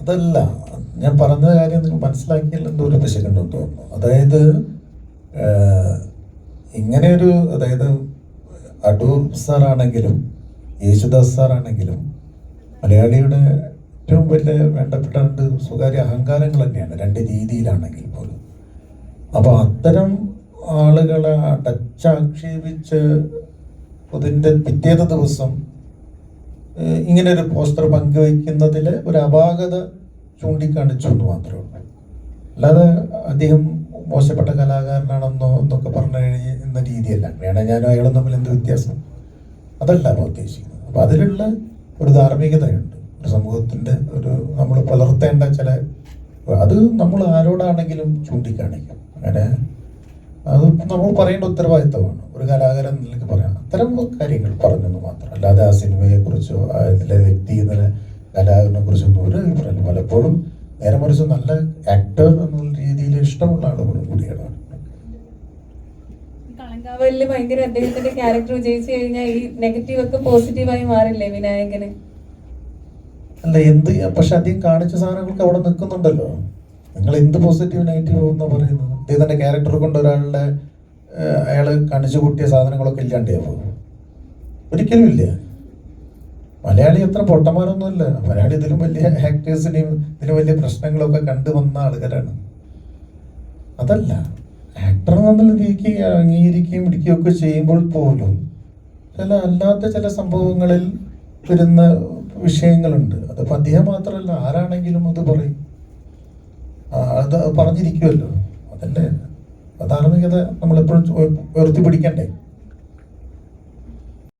അതല്ല. ഞാൻ പറഞ്ഞ കാര്യം നിങ്ങൾ മനസ്സിലാക്കിയില്ലെന്ന് ഒരു പിശകുണ്ടെന്ന് തോന്നുന്നു. അതായത് ഇങ്ങനെയൊരു അതായത് അടൂർ സാറാണെങ്കിലും യേശുദാസ് സാറാണെങ്കിലും മലയാളിയുടെ ഏറ്റവും വലിയ വേണ്ടപ്പെട്ട രണ്ട് സ്വകാര്യ അഹങ്കാരങ്ങൾ തന്നെയാണ് രണ്ട് രീതിയിലാണെങ്കിൽ പോലും. അപ്പോൾ അത്തരം ആളുകളെ അടച്ചാക്ഷേപിച്ച് അതിന്റെ പിറ്റേത ദിവസം ഇങ്ങനെ ഒരു പോസ്റ്റർ പങ്കുവയ്ക്കുന്നതിൽ ഒരു അപാകത ചൂണ്ടിക്കാണിച്ചു എന്ന് മാത്രമേ ഉള്ളൂ. അല്ലാതെ അദ്ദേഹം മോശപ്പെട്ട കലാകാരനാണെന്നോ എന്നൊക്കെ പറഞ്ഞു കഴിയുന്ന രീതിയല്ല. അങ്ങനെയാണ് ഞാനും അയാളും തമ്മിൽ എന്ത് വ്യത്യാസം? അതല്ല ഉദ്ദേശിക്കുന്നത്. അപ്പം അതിലുള്ള ഒരു ധാർമ്മികതയുണ്ട്. ഒരു സമൂഹത്തിന്റെ ഒരു നമ്മൾ പുലർത്തേണ്ട ചില അത് നമ്മൾ ആരോടാണെങ്കിലും ചൂണ്ടിക്കാണിക്കും. അങ്ങനെ അത് നമ്മൾ പറയേണ്ട ഉത്തരവാദിത്തമാണ് ഒരു കലാകാരൻ എന്ന നിലയ്ക്ക് പറയാം. അത്തരം കാര്യങ്ങൾ സിനിമയെക്കുറിച്ചോ അതിലെ ഇതിലെ വ്യക്തി എന്ന കലാകാരനെ കുറിച്ചൊന്നും ഒരു അഭിപ്രായം പലപ്പോഴും നേരെ മറിച്ച് നല്ല ആക്ടർ എന്നുള്ള രീതിയിൽ ഇഷ്ടമുള്ള ആളുകളും കൂടിയാണ്. കളങ്കാവലിൽ ഭയങ്കര അദ്ദേഹത്തിന്റെ ക്യാരക്ടർ വിജയിച്ചു കഴിഞ്ഞാൽ ഈ നെഗറ്റീവ് ഒക്കെ പോസിറ്റീവായി മാറില്ലേ വിനായകന്? അല്ല എന്ത് പക്ഷെ അധികം കാണിച്ച സാധനങ്ങൾക്ക് അവിടെ നിൽക്കുന്നുണ്ടല്ലോ. നിങ്ങൾ എന്ത് പോസിറ്റീവ് നെഗറ്റീവ് എന്നാ പറയുന്നത്? അദ്ദേഹത്തിന്റെ ക്യാരക്ടർ കൊണ്ട് ഒരാളുടെ അയാൾ കാണിച്ചു കൂട്ടിയ സാധനങ്ങളൊക്കെ ഇല്ലാണ്ടാവോ ഒരിക്കലും ഇല്ല. മലയാളി അത്ര പൊട്ടന്മാരൊന്നുമല്ല. മലയാളി ഇതിലും വലിയ ആക്ടേഴ്സിനെയും ഇതിലും വലിയ പ്രശ്നങ്ങളൊക്കെ കണ്ടു വന്ന ആളുകളാണ്. അതല്ല ആക്ടർ എന്നുള്ള രീതിക്ക് അംഗീകരിക്കുകയും പിടിക്കുകയും ഒക്കെ ചെയ്യുമ്പോൾ പോലും ചില അല്ലാത്ത ചില സംഭവങ്ങളിൽ വരുന്ന വിഷയങ്ങളുണ്ട്. അതിപ്പോൾ അദ്ദേഹം മാത്രമല്ല ആരാണെങ്കിലും അത് പറയും. അത് പറഞ്ഞിരിക്കുമല്ലോ അതല്ലേ? ധാർമ്മികത നമ്മളെപ്പോഴും ഉയർത്തി പിടിക്കണ്ടേ